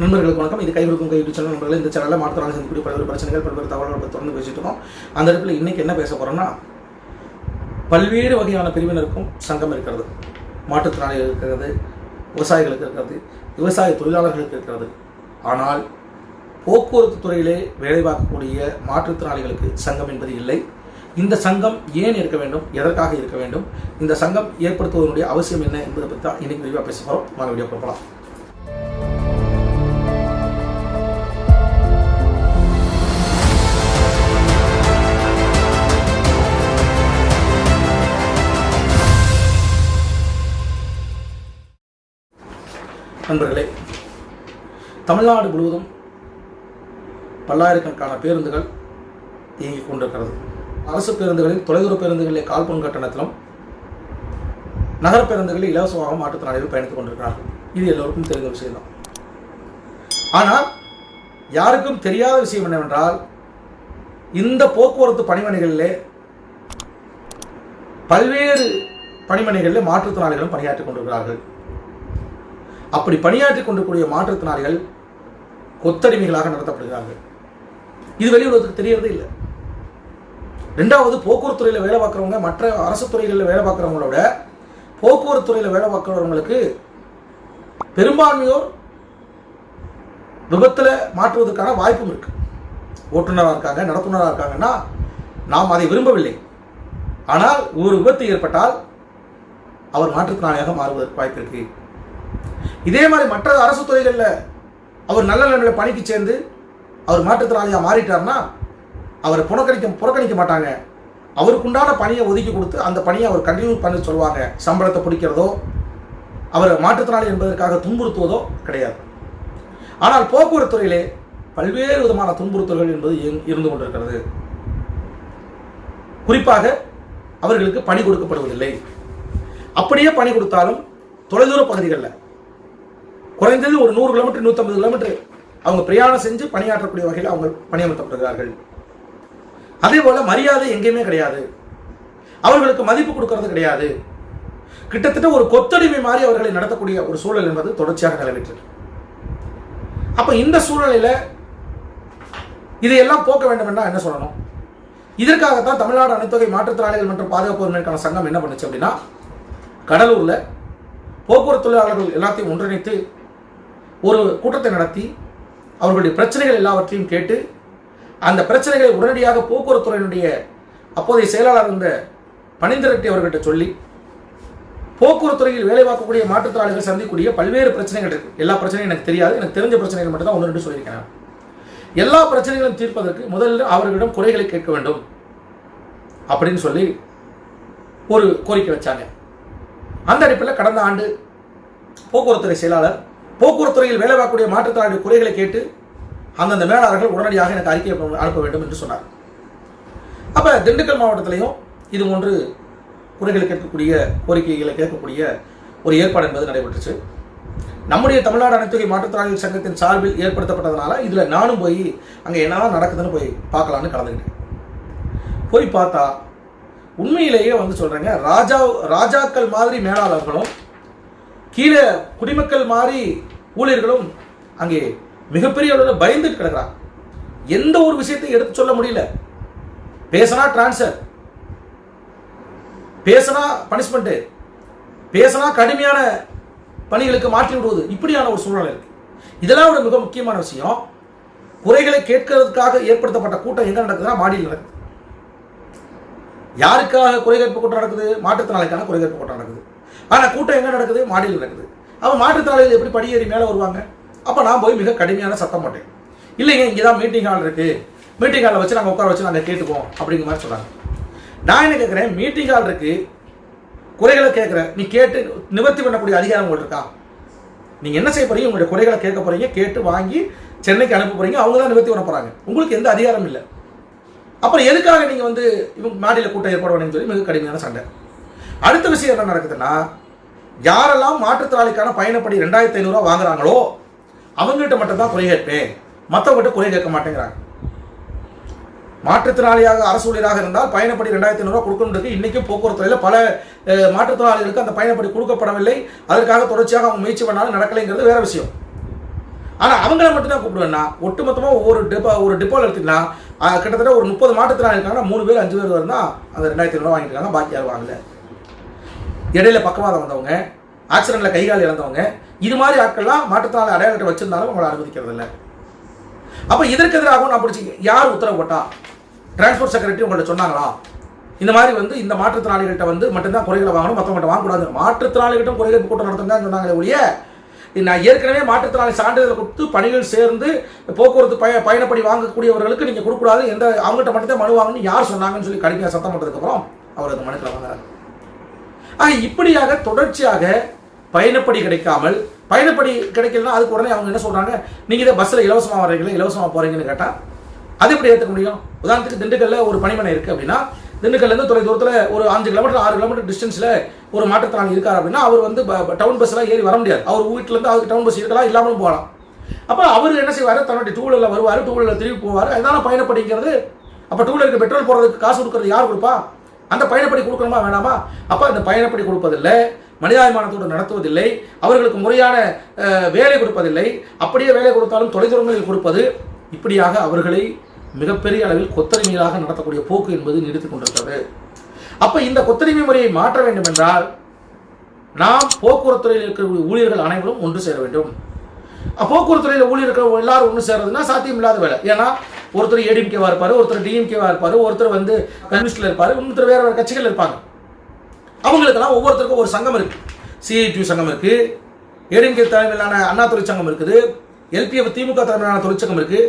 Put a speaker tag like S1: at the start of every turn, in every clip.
S1: நண்பர்களுக்கு வணக்கம். இது கைவிடுக்கும் கைவிட்டு சேனல் நண்பர்கள். இந்த சேனலில் மாற்றலாம் சந்திக்கக்கூடிய பல்வேறு பிரச்சனைகள் பல்வேறு தகவல்கள் பற்றி தொடர்ந்து பேசிட்டு இருக்கோம். அந்த இடத்துல இன்னைக்கு என்ன பேச போகிறோம்னா பல்வேறு வகையான பிரிவினருக்கும் சங்கம் இருக்கிறது. மாற்றுத்திறனாளிகள் இருக்கிறது விவசாயிகளுக்கு இருக்கிறது விவசாய தொழிலாளர்களுக்கு இருக்கிறது. ஆனால் போக்குவரத்து துறையிலே வேலை பார்க்கக்கூடிய மாற்றுத்திறனாளிகளுக்கு சங்கம் என்பது இல்லை. இந்த சங்கம் ஏன் இருக்க வேண்டும்? எதற்காக இருக்க வேண்டும்? இந்த சங்கம் ஏற்படுத்துவதனுடைய அவசியம் என்ன என்பதை பற்றி தான் இன்னைக்கு விரிவாக பேச போகிறோம் வாங்க வீடியோ பார்க்கலாம் நண்பர்களே தமிழ்நாடு முழுவதும் பல்லாயிரக்கணக்கான பேருந்துகள் இயங்கிக் கொண்டிருக்கிறது. அரசு பேருந்துகளில் தொலைதூர பேருந்துகளிலே கால்பன் கட்டணத்திலும் நகர பேருந்துகளில் இலவசமாக மாற்றுத்திறனாளிகள் பயணித்துக் கொண்டிருக்கிறார்கள். இது எல்லோருக்கும் தெரிந்த விஷயம்தான். ஆனால் யாருக்கும் தெரியாத விஷயம் என்னவென்றால் இந்த போக்குவரத்து பணிமனைகளிலே பல்வேறு பணிமனைகளில் மாற்றுத்திறனாளிகளும் பணியாற்றிக் கொண்டிருக்கிறார்கள். அப்படி பணியாற்றிக் கொண்டிருக்கூடிய மாற்றுத்திறனாளிகள் கொத்தடிமைகளாக நடத்தப்படுகிறார்கள். இது வெளியுறவுக்கு தெரியறதே இல்லை. ரெண்டாவது போக்குவரத்து துறையில் வேலை பார்க்குறவங்க மற்ற அரசு துறைகளில் வேலை பார்க்குறவங்களோட போக்குவரத்து துறையில் வேலை பார்க்குறவங்களுக்கு பெரும்பான்மையோர் விபத்தில் மாற்றுவதற்கான வாய்ப்பும் இருக்குது ஓட்டுநராக இருக்காங்க நடத்துனராக இருக்காங்கன்னா நாம் அதை விரும்பவில்லை. ஆனால் ஒரு விபத்து ஏற்பட்டால் அவர் மாற்றுத்திறனாளியாக மாறுவதற்கு வாய்ப்பு இருக்குது இதே மாதிரி மற்ற அரசு துறைகளில் அவர் நல்ல நிலைமையில் பணிக்கு சேர்ந்து அவர் மாற்றுத்திறனாளியாக மாறிட்டார்னா அவரை புறக்கணிக்க புறக்கணிக்க மாட்டாங்க. அவருக்குண்டான பணியை ஒதுக்கி கொடுத்து அந்த பணியை அவர் கண்டினியூ பண்ண சொல்லுவாங்க. சம்பளத்தை பிடிக்கிறதோ அவர் மாற்றுத்திறனாளி என்பதற்காக துன்புறுத்துவதோ கிடையாது. ஆனால் போக்குவரத்து துறையிலே பல்வேறு விதமான துன்புறுத்தல்கள் என்பது இருந்து கொண்டிருக்கிறது. குறிப்பாக அவர்களுக்கு பணி கொடுக்கப்படுவதில்லை. அப்படியே பணி கொடுத்தாலும் தொலைதூர பகுதிகளில் குறைந்தது ஒரு நூறு கிலோமீட்டர் நூற்றம்பது கிலோமீட்டர் அவங்க பிரயாணம் செஞ்சு பணியாற்றக்கூடிய வகையில் அவங்க பணியமர்த்தப்படுகிறார்கள். அதே போல மரியாதை எங்கேயுமே கிடையாது. அவர்களுக்கு மதிப்பு கொடுக்கறது கிடையாது. கிட்டத்தட்ட ஒரு கொத்தடிமை மாதிரி அவர்களை நடத்தக்கூடிய ஒரு சூழல் என்பது தொடர்ச்சியாக நிலவிட்டது அப்போ இந்த சூழ்நிலையில் இதையெல்லாம் போக்க வேண்டும் என்றால் என்ன சொல்லணும்? இதற்காகத்தான் தமிழ்நாடு அனைத்தொகை மாற்றுத்திறனாளிகள் மற்றும் பாதுகாப்பு உரிமைக்கான சங்கம் என்ன பண்ணுச்சு அப்படின்னா கடலூரில் போக்குவரத்து தொழிலாளர்கள் எல்லாத்தையும் ஒன்றிணைத்து ஒரு கூட்டத்தை நடத்தி அவர்களுடைய பிரச்சனைகள் எல்லாவற்றையும் கேட்டு அந்த பிரச்சனைகளை உடனடியாக போக்குவரத்துறையினுடைய அப்போதைய செயலாளர் இருந்த பணிந்திரட்டி அவர்கிட்ட சொல்லி போக்குவரத்துறையில் வேலை பார்க்கக்கூடிய மாற்றுத்திறனாளிகள் சந்திக்கக்கூடிய பல்வேறு பிரச்சனைகள் இருக்குது எல்லா பிரச்சனையும் எனக்கு தெரியாது. எனக்கு தெரிஞ்ச பிரச்சனைகள் மட்டும் தான் ஒன்று ரெண்டு சொல்லியிருக்கிறேன் எல்லா பிரச்சனைகளும் தீர்ப்பதற்கு முதல்ல அவர்களிடம் குறைகளை கேட்க வேண்டும் அப்படின்னு சொல்லி ஒரு கோரிக்கை வச்சாங்க. அந்த அடிப்பில் கடந்த ஆண்டு போக்குவரத்துறை செயலாளர் போக்குவரத்து துறையில் வேலை பார்க்கக்கூடிய மாற்றுத்திறனாளி குறைகளை கேட்டு அந்தந்த மேலாளர்கள் உடனடியாக எனக்கு அறிக்கை அனுப்ப- வேண்டும் என்று சொன்னார். அப்போ திண்டுக்கல் மாவட்டத்திலையும் இது போன்று குறைகளை கேட்கக்கூடிய கோரிக்கைகளை கேட்கக்கூடிய ஒரு ஏற்பாடு என்பது நடைபெற்றுச்சு. நம்முடைய தமிழ்நாடு அனைத்துறை மாற்றுத்திறனாளிகள் சங்கத்தின் சார்பில் ஏற்படுத்தப்பட்டதுனால இதில் நானும் போய் அங்கே என்ன நடக்குதுன்னு போய் பார்க்கலான்னு கலந்துக்கிட்டேன் போய் பார்த்தா உண்மையிலேயே வந்து சொல்கிறேங்க ராஜா ராஜாக்கள் மாதிரி மேலாளர்களும் கீழே குடிமக்கள் மாறி ஊழியர்களும் அங்கே மிகப்பெரிய அளவில் பயந்து கிடக்கிறாங்க. எந்த ஒரு விஷயத்தையும் எடுத்து சொல்ல முடியல. பேசினா டிரான்ஸ்ஃபர் பேசினா பனிஷ்மெண்ட்டு பேசினா கடுமையான பணிகளுக்கு மாற்றி விடுவது இப்படியான ஒரு சூழ்நிலை இருக்கு. இதெல்லாம் ஒரு மிக முக்கியமான விஷயம் குறைகளை கேட்கறதுக்காக ஏற்படுத்தப்பட்ட கூட்டம் எங்க நடக்குதுன்னா மாடியில் நடக்குது. யாருக்காக குறை கேட்பு கூட்டம் நடக்குது? மாற்றுத்திறனாளிக்கான குறை கேட்பு கூட்டம் நடக்குது. ஆனா கூட்டம் எங்கே நடக்குது? மாடியில் நடக்குது. அப்போ மாற்றுத்திறனாளிகள் எப்படி படியேறி மேலே வருவாங்க? அப்ப நான் போய் மிக கடுமையான சத்தம் போட்டேன். இல்லைங்க இங்கே தான் மீட்டிங் ஹால் இருக்கு மீட்டிங் ஹாலில் வச்சு நாங்கள் உட்கார வச்சு நாங்கள் கேட்டுப்போம் அப்படிங்கிற மாதிரி சொல்கிறாங்க நான் என்ன கேட்குறேன் மீட்டிங் ஹால் இருக்கு. குறைகளை கேட்குறேன் நீ கேட்டு நிவர்த்தி பண்ணக்கூடிய அதிகாரம் உங்களுக்கு இருக்கா? நீங்க என்ன செய்ய போகிறீங்க உங்களுடைய குறைகளை கேட்க போறீங்க. கேட்டு வாங்கி சென்னைக்கு அனுப்ப போறீங்க. அவங்க தான் நிவர்த்தி பண்ண போகிறாங்க உங்களுக்கு எந்த அதிகாரம் இல்லை. அப்புறம் எதுக்காக நீங்க வந்து இவங்க மாடியில் கூட்டம் ஏற்பாடு பண்ணீங்கன்னு சொல்லி மிக கடுமையான சண்டை. அடுத்த விஷயம் என்ன நடக்குதுன்னா யாரெல்லாம் மாற்றுத்திறனாளிக்கான பயணப்படி ரெண்டாயிரத்தி ஐநூறுரூவா வாங்குறாங்களோ அவங்ககிட்ட மட்டும் தான் குறை கேட்பேன். மற்றவங்ககிட்ட குறை கேட்க மாட்டேங்கிறாங்க. மாற்றுத்திறனாளியாக அரசு ஊழியராக இருந்தால் பயணப்படி ரெண்டாயிரத்தி ஐநூறுரூவா கொடுக்கணுன்றது இன்றைக்கும் போக்குவரத்துறையில் பல மாற்றுத்திறனாளிகளுக்கு அந்த பயணப்படி கொடுக்கப்படவில்லை. அதற்காக தொடர்ச்சியாக அவங்க முயற்சி பண்ணாலும் நடக்கலைங்கிறது வேறு விஷயம். ஆனால் அவங்கள மட்டும் தான் கூப்பிடுவேன்னா ஒட்டுமொத்தமாக ஒவ்வொரு டிப்போ ஒரு டிப்போவில் எடுத்திங்கன்னா கிட்டத்தட்ட ஒரு முப்பது மாற்றுத்திறனாளி இருக்காங்கன்னா மூணு பேர் அஞ்சு பேர் வரணும் அந்த ரெண்டாயிரத்தி ஐநூறுவா வாங்கியிருக்காங்க பாக்கி யாரும் வாங்கலை. இடையில பக்கவாதம் வந்தவங்க ஆக்சிடென்ட்ல கை கால் இழந்தவங்க இது மாதிரி ஆட்கள்லாம் மாற்றுத்தாள அடையாளத்தை வச்சிருந்தாலும் அவங்களை அனுமதிக்கிறது இல்லை அப்போ இதற்கு எதிராக நான் பிடிச்சி யார் உத்தரவு போட்டா? டிரான்ஸ்போர்ட் செக்ரட்டரி உங்கள்கிட்ட சொன்னாங்களா? இந்த மாதிரி வந்து இந்த மாற்றுத்திறனாளிகள்கிட்ட வந்து மட்டும்தான் குறைகளை வாங்கணும் மற்றவங்கள்ட்ட வாங்கக்கூடாது. மாற்றுத்திறனாளிகிட்டும் குறைகள் கூட்டம் நடத்துங்க சொன்னாங்களே ஒழிய நான் ஏற்கனவே மாற்றுத்திறனாளி சான்றிதழ் கொடுத்து பணிகள் சேர்ந்து போக்குவரத்து பய பயணப்படி வாங்கக்கூடியவர்களுக்கு நீங்கள் கொடுக்கூடாது எந்த அவங்ககிட்ட மட்டும்தான் மனு வாங்கணும்னு யார் சொன்னாங்கன்னு சொல்லி கடுமையாக சத்தம் பண்ணுறதுக்கப்புறம் அவர் அந்த மனுக்களை வாங்குறாரு. ஆக இப்படியாக தொடர்ச்சியாக பயணப்படி கிடைக்காமல் பயணப்படி கிடைக்கலன்னா அதுக்கு உடனே அவங்க என்ன சொல்றாங்க? நீங்க இதை பஸ்ஸில் இலவசமாக வர்றீங்களா? இலவசமாக போறீங்கன்னு கேட்டா அது எப்படி ஏற்றுக்க முடியும்? உதாரணத்துக்கு திண்டுக்கல்ல ஒரு பணிமனை இருக்கு அப்படின்னா திண்டுக்கல்ல இருந்து தொலை தூரத்தில் ஒரு அஞ்சு கிலோமீட்டர் ஆறு கிலோமீட்டர் டிஸ்டன்ஸ்ல ஒரு மாற்றுத்திறனாளி இருக்கார் அப்படின்னா அவர் வந்து டவுன் பஸ்ஸில் ஏறி வர முடியாது. அவர் வீட்டுல இருந்து அவருக்கு டவுன் பஸ் இருக்கலாம் இல்லாமலும் போகலாம். அப்போ அவர் என்ன செய்வார்? தன்னுடைய டூ வீலரில் வருவார் டூ வீலரில் திரும்பி போவார். அதனால பயணப்படிங்கிறது. அப்போ டூ வீலருக்கு பெட்ரோல் போடுறதுக்கு காசு கொடுக்கறது யார் கொடுப்பா? அந்த பயணப்படி கொடுக்கணுமா வேணாமா? அப்போ அந்த பயணப்படி கொடுப்பதில்லை. மனிதாபிமானத்தோடு நடத்துவதில்லை. அவர்களுக்கு முறையான வேலை கொடுப்பதில்லை. அப்படியே வேலை கொடுத்தாலும் தொலைதூரங்களில் கொடுப்பது இப்படியாக அவர்களை மிகப்பெரிய அளவில் கொத்தடிமைகளாக நடத்தக்கூடிய போக்கு என்பது நிறுத்திக் கொண்டிருக்கிறது. அப்போ இந்த கொத்தடிமை முறையை மாற்ற வேண்டும் என்றால் நாம் போக்குவரத்துறையில் இருக்கக்கூடிய ஊழியர்கள் அனைவரும் ஒன்று சேர வேண்டும். போக்குவரத்துறையில் ஊழியர்கள் எல்லாரும் ஒன்று சேர்றதுன்னா சாத்தியம் இல்லாத வேலை. ஏன்னா ஒருத்தர் ஏடிஎம்கேவா இருப்பார் ஒருத்தர் டிஎம்கேவா இருப்பார் ஒருத்தர் வந்து கம்யூனிஸ்டில் இருப்பார் இன்னொருத்தர் வேறு வேறு கட்சிகள் இருப்பாங்க. அவங்களுக்கெல்லாம் ஒவ்வொருத்தருக்கும் ஒரு சங்கம் இருக்குது சிஐடியூ சங்கம் இருக்குது ஏடிஎம்கே தலைமையிலான அண்ணா தொழிற்சங்கம் இருக்குது எல்பிஎஃப் திமுக தலைமையிலான தொழிற்சங்கம் இருக்குது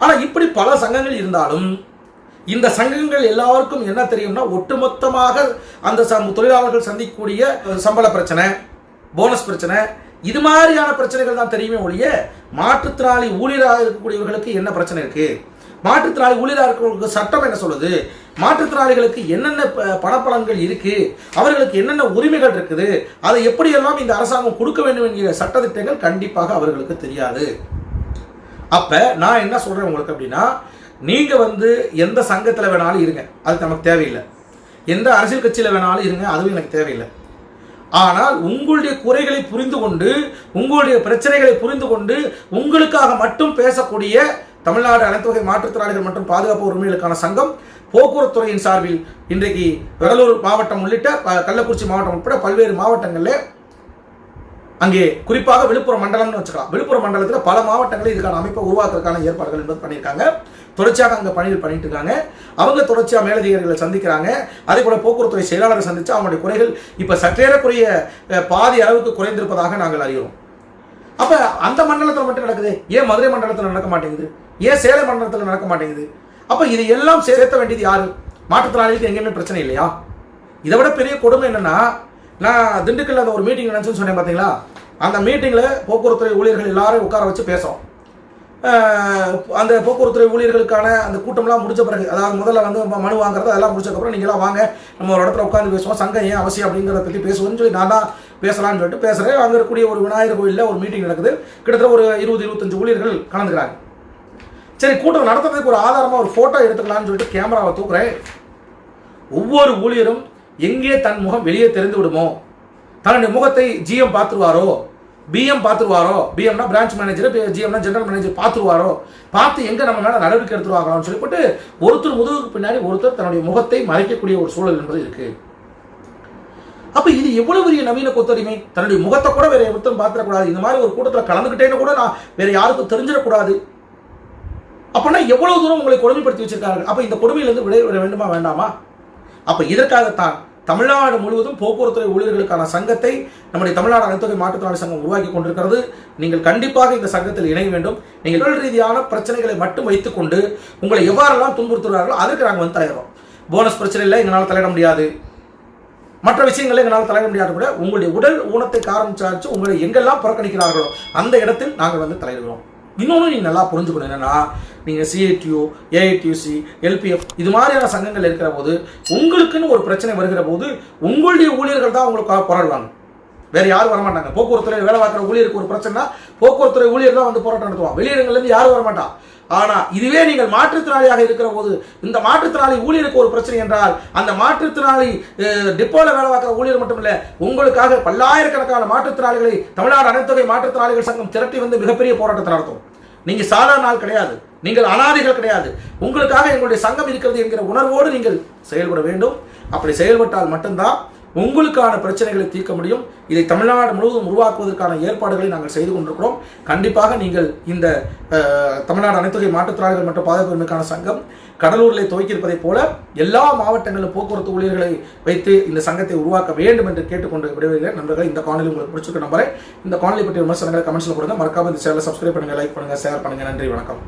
S1: ஆனால் இப்படி பல சங்கங்கள் இருந்தாலும் இந்த சங்கங்கள் எல்லாருக்கும் என்ன தெரியும்னா ஒட்டுமொத்தமாக அந்த தொழிலாளர்கள் சந்திக்கக்கூடிய சம்பள பிரச்சனை போனஸ் பிரச்சனை இது மாதிரியான பிரச்சனைகள் தான் தெரியுமே ஒழிய மாற்றுத்திறனாளி ஊழியராக இருக்கக்கூடியவர்களுக்கு என்ன பிரச்சனை இருக்கு? மாற்றுத்திறனாளி ஊழியராக இருக்கிறவங்களுக்கு சட்டம் என்ன சொல்லுது? மாற்றுத்திறனாளிகளுக்கு என்னென்ன ப- பணப்பலன்கள் இருக்கு? அவர்களுக்கு என்னென்ன உரிமைகள் இருக்குது? அதை எப்படியெல்லாம் இந்த அரசாங்கம் கொடுக்க வேண்டும் என்கிற சட்டத்திட்டங்கள் கண்டிப்பாக அவர்களுக்கு தெரியாது. அப்ப நான் என்ன சொல்றேன் உங்களுக்கு அப்படின்னா நீங்க வந்து எந்த சங்கத்தில் வேணாலும் இருங்க. அது நமக்கு தேவையில்லை. எந்த அரசியல் கட்சியில் வேணாலும் இருங்க. அதுவும் எனக்கு தேவையில்லை. ஆனால் உங்களுடைய குறைகளை புரிந்து கொண்டு உங்களுடைய பிரச்சனைகளை புரிந்து கொண்டு உங்களுக்காக மட்டும் பேசக்கூடிய தமிழ்நாடு அனைத்து வகை மாற்றுத்திறனாளிகள் மற்றும் பாதுகாப்பு உரிமைகளுக்கான சங்கம் போக்குவரத்து துறையின் சார்பில் இன்றைக்கு கடலூர் மாவட்டம் உள்ளிட்ட ப- கள்ளக்குறிச்சி மாவட்டம் உட்பட பல்வேறு மாவட்டங்களில் அங்கே குறிப்பாக விழுப்புரம் மண்டலம்னு வச்சுக்கலாம். விழுப்புரம் மண்டலத்தில் பல மாவட்டங்களில் இதுக்கான அமைப்பை உருவாக்குறதுக்கான ஏற்பாடுகள் என்பது பண்ணியிருக்காங்க. தொடர்ச்சியாக அங்கே பணிகள் பண்ணிட்டு இருக்காங்க. அவங்க தொடர்ச்சியாக மேலதிகாரிகளை சந்திக்கிறாங்க. அதே போல போக்குவரத்துறை செயலாளரை சந்தித்து அவங்களுடைய குறைகள் இப்போ சற்றேறக்குரிய பாதி அளவுக்கு குறைந்திருப்பதாக நாங்கள் அறிகிறோம். அப்போ அந்த மண்டலத்தில் மட்டும் நடக்குது? ஏன் மதுரை மண்டலத்தில் நடக்க மாட்டேங்குது? ஏன் சேலை மண்டலத்தில் நடக்க மாட்டேங்குது? அப்போ இது எல்லாம் சேர்த்த வேண்டியது யார்? மாற்றுத்திறனாளிகளுக்கு எங்கேயுமே பிரச்சனை இல்லையா? இதை விட பெரிய கொடுமை என்னென்னா நான் திண்டுக்கல்ல அந்த ஒரு மீட்டிங் நினச்சுன்னு சொன்னேன் பார்த்தீங்களா அந்த மீட்டிங்கில் போக்குவரத்துறை ஊழியர்கள் எல்லாரும் உட்கார வச்சு பேசுகிறோம் அந்த போக்குவரத்துறை ஊழியர்களுக்கான அந்த கூட்டம்லாம் முடிச்ச பிறகு அதாவது முதல்ல வந்து மனு வாங்குறது அதெல்லாம் முடிச்சதுக்கப்புறம் நீங்களாம் வாங்க. நம்ம ஒரு இடத்துல உட்காந்து பேசுவோம். சங்கம் ஏன் அவசியம் அப்படிங்கிறத பற்றி பேசுவோம்னு சொல்லி நான் தான் பேசலாம்னு சொல்லிட்டு பேசுகிறேன் அங்கே இருக்கக்கூடிய ஒரு விநாயகர் கோயிலில் ஒரு மீட்டிங் நடக்குது. கிட்டத்தட்ட ஒரு இருபது இருபத்தஞ்சு ஊழியர்கள் கலந்துக்கிறாங்க. சரி கூட்டம் நடத்துறதுக்கு ஒரு ஆதாரமாக ஒரு ஃபோட்டோ எடுத்துக்கலாம்னு சொல்லிட்டு கேமராவை தூக்குறேன். ஒவ்வொரு ஊழியரும் எங்கே தன் முகம் வெளியே தெரிந்து விடுமோ? தன்னுடைய முகத்தை ஜிஎம் பார்த்துருவாரோ? பிஎம் பார்த்துருவாரோ? பிஎம்னா பிரான்ச் மேனேஜர் ஜிஎம்னா ஜெனரல் மேனேஜர் பார்த்துருவாரோ? பார்த்து எங்கே நம்ம மேலே நடவடிக்கை எடுத்துருவாங்களான்னு சொல்லிவிட்டு ஒருத்தர் முதுகுக்கு பின்னாடி ஒருத்தர் தன்னுடைய முகத்தை மறைக்கக்கூடிய ஒரு சூழல் என்பது இருக்கு. அப்போ இது எவ்வளவு பெரிய நவீன கொத்தடிமை? தன்னுடைய முகத்தை கூட வேற ஒருத்தரும் பார்த்துடக்கூடாது. இந்த மாதிரி ஒரு கூட்டத்தில் கலந்துக்கிட்டேன்னு கூட நான் வேற யாருக்கும் தெரிஞ்சிடக்கூடாது. அப்படின்னா எவ்வளவு தூரம் உங்களை கொடுமைப்படுத்தி வச்சிருக்காங்க அப்போ இந்த கொடுமையிலிருந்து விடை வேண்டுமா வேண்டாமா? அப்போ இதற்காகத்தான் தமிழ்நாடு முழுவதும் போக்குவரத்துறை ஊழியர்களுக்கான சங்கத்தை நம்முடைய தமிழ்நாடு அனைத்துறை மாற்றுத்திறனாளி சங்கம் உருவாக்கி கொண்டிருக்கிறது. நீங்கள் கண்டிப்பாக இந்த சங்கத்தில் இணைய வேண்டும். நீங்கள் உடல் ரீதியான பிரச்சனைகளை மட்டும் வைத்துக்கொண்டு உங்களை எவ்வாறெல்லாம் துன்புறுத்துகிறார்களோ அதற்கு நாங்கள் வந்து தலையிடுறோம். போனஸ் பிரச்சனை இல்லை எங்களால் தலையிட முடியாது. மற்ற விஷயங்களை எங்களால் தலையிட முடியாது கூட உங்களுடைய உடல் ஊனத்தை காரணம் உங்களை எங்கெல்லாம் புறக்கணிக்கிறார்களோ அந்த இடத்தில் நாங்கள் வந்து தலையிடுகிறோம். இன்னொன்று நீங்கள் நல்லா புரிஞ்சுக்கணும் என்னன்னா நீங்கள் சிஐடியூ ஏஐடியூசி எல்பிஎஃப் இது மாதிரியான சங்கங்கள் இருக்கிற போது உங்களுக்குன்னு ஒரு பிரச்சனை வருகிற போது உங்களுடைய ஊழியர்கள் தான் உங்களுக்கு போராடுவாங்க. வேறு யாரும் வரமாட்டாங்க. போக்குவரத்துறை வேலை பார்க்குற ஊழியருக்கு ஒரு பிரச்சனை போக்குவரத்துறை ஊழியர் தான் வந்து போராட்டம் நடத்துவான் வெளியிடங்கள்லேருந்து யாரும் வரமாட்டா. ஆனால் இதுவே நீங்கள் மாற்றுத்திறனாளியாக இருக்கிற போது இந்த மாற்றுத்திறனாளி ஊழியருக்கு ஒரு பிரச்சனை என்றால் அந்த மாற்றுத்திறனாளி டிப்போவில் வேலை பார்க்குற ஊழியர் மட்டும் இல்லை உங்களுக்காக பல்லாயிரக்கணக்கான மாற்றுத்திறனாளிகளை தமிழ்நாடு அனைத்தொகை மாற்றுத்திறனாளிகள் சங்கம் திரட்டி வந்து மிகப்பெரிய போராட்டத்தை நடத்தும். நீங்கள் சாதாரண ஆள் கிடையாது. நீங்கள் அனாதைகள் கிடையாது. உங்களுக்காக எங்களுடைய சங்கம் இருக்கிறது என்கிற உணர்வோடு நீங்கள் செயல்பட வேண்டும். அப்படி செயல்பட்டால் மட்டும்தான் உங்களுக்கான பிரச்சனைகளை தீர்க்க முடியும். இதை தமிழ்நாடு முழுவதும் உருவாக்குவதற்கான ஏற்பாடுகளை நாங்கள் செய்து கொண்டிருக்கிறோம். கண்டிப்பாக நீங்கள் இந்த தமிழ்நாடு அனைத்துகை மாற்றுத்திறனாளிகள் மற்றும் பாதுகாப்புக்கான சங்கம் கடலூரில் துவக்கியிருப்பதைப் போல எல்லா மாவட்டங்களிலும் போக்குவரத்து ஊழியர்களை வைத்து இந்த சங்கத்தை உருவாக்க வேண்டும் என்று கேட்டுக்கொண்டு விடுவீர்கள் நண்பர்கள் இந்த காணொலி உங்களுக்கு பிடிச்சிருக்க நம்பரை இந்த காணொலி பற்றிய விமர்சனங்களை கமெண்ட்ஸில் கொடுங்க. மறக்காம இந்த சேனலை சப்ஸ்கிரைப் பண்ணுங்க லைக் பண்ணுங்க ஷேர் பண்ணுங்க. நன்றி வணக்கம்.